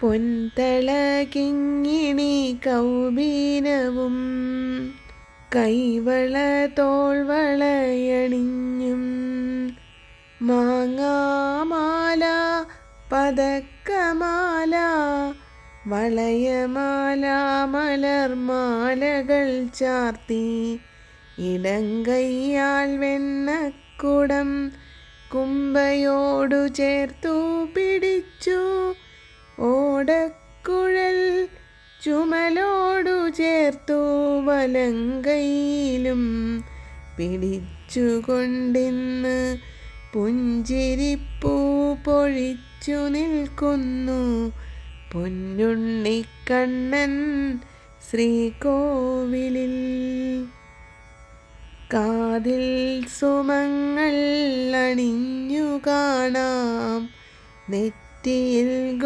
പൊൻതളകിങ്ങിണി കൗബീനവും കൈവള തോൾവളയണിഞ്ഞും മാങ്ങാമാല പതക്കമാല വളയമാല മലർമാലകൾ ചാർത്തി ഇടങ്കയ്യാൽ വെണ്ണക്കുടം കുമ്പയോടു ചേർത്തു പിടിച്ചു ഓടക്കുഴൽ ചുമലോടു ചേർത്തു വലങ്കയിലും പിടിച്ചുകൊണ്ടിന്ന് പുഞ്ചിരിപ്പൂ പൊഴിച്ചു നിൽക്കുന്നു പൊന്നുണ്ണിക്കണ്ണൻ ശ്രീകോവിലിൽ. കാതിൽ സുമങ്ങൾ അണിഞ്ഞു കാണാം നെറ്റിയിൽ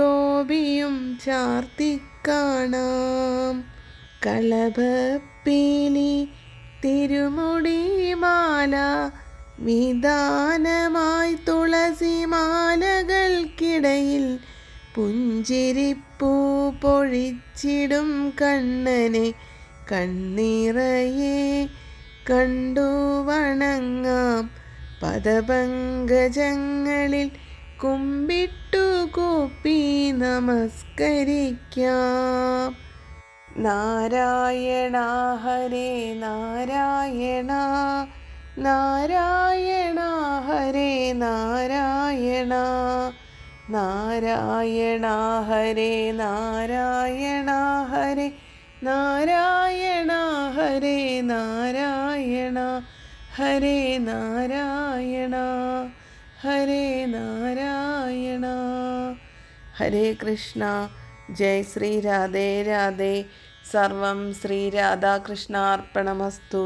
ഗോപിയും ചാർത്തിക്കാണാം. കളഭപ്പീലി തിരുമുടിമാല വിധാനമായി തുളസിമാലകൾക്കിടയിൽ പുഞ്ചിരിപ്പൂ പൊഴിച്ചിടും കണ്ണനെ കണ്ണിറയെ കണ്ടു വണങ്ങാം. പദപങ്കജങ്ങളിൽ കുമ്പിട്ടു കൂപ്പി നമസ്കരിക്കാം. നാരായണ ഹരേ നാരായണ നാരായണ ഹരേ നാരായണ നാരായണ ഹരേ നാരായണ ഹരേ നാരായണ ഹരേ നാരായണ ഹരേ നാരായണ ഹരേ നാരായണ. ഹരേ കൃഷ്ണ. ജയ് ശ്രീ രാധേ രാധേ. സർവം ശ്രീ രാധാകൃഷ്ണാർപ്പണമസ്തു.